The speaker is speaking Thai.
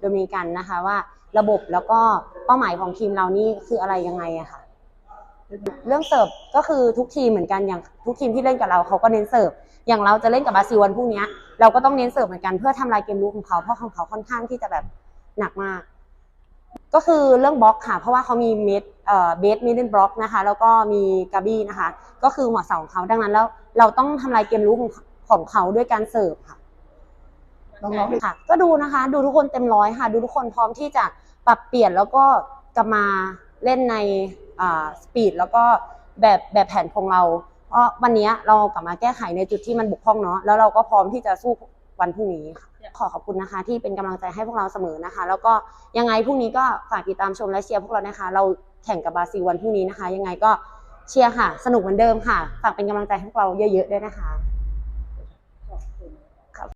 โดมินิกันนะคะว่าระบบแล้วก็เป้าหมายของทีมเรานี่คืออะไรยังไงอะค่ะเรื่องเสิร์ฟก็คือทุกทีมเหมือนกันอย่างทุกทีมที่เล่นกับเราเขาก็เน้นเสิร์ฟอย่างเราจะเล่นกับบราซิลวันพรุ่งนี้เราก็ต้องเน้นเสิร์ฟเหมือนกันเพื่อทำลายเกมลุกของเขาเพราะของเขาค่อนข้างที่จะแบบหนักมาก ก็คือเรื่องบล็อกค่ะ เพราะว่าเขามีเมดเอ่อเบสมิดเดิลบล็อกนะคะแล้วก็มีกาบี้นะคะ ก็คือหัวเสาของเขาดังนั้นแล้วเราต้องทำลายเกมลุกของเขาด้วยการเสิร์ฟค่ะ น้องๆค่ะ ก็ดูนะคะ ดูทุกคนเต็มร้อยค่ะ ดูทุกคนพร้อมที่จะปรับเปลี่ยนแล้วก็กลับมาเล่นในสปีดแล้วก็แบบแบบแผนของเราเพราะวันนี้เรากลับมาแก้ไขในจุดที่มันบกพร่องเนาะแล้วเราก็พร้อมที่จะสู้วันพรุ่งนี้ค่ะขอขอบคุณนะคะ ที่เป็นกำลังใจให้พวกเราเสมอนะคะ แล้วก็ยังไงพรุ่งนี้ก็ฝากติดตามชมและเชียร์พวกเรานะคะ เราแข่งกับบราซิลวันพรุ่งนี้นะคะ ยังไงก็เชียร์ค่ะ สนุกเหมือนเดิมค่ะฝากเป็นกำลังใจให้พวกเราเยอะๆด้วยนะคะ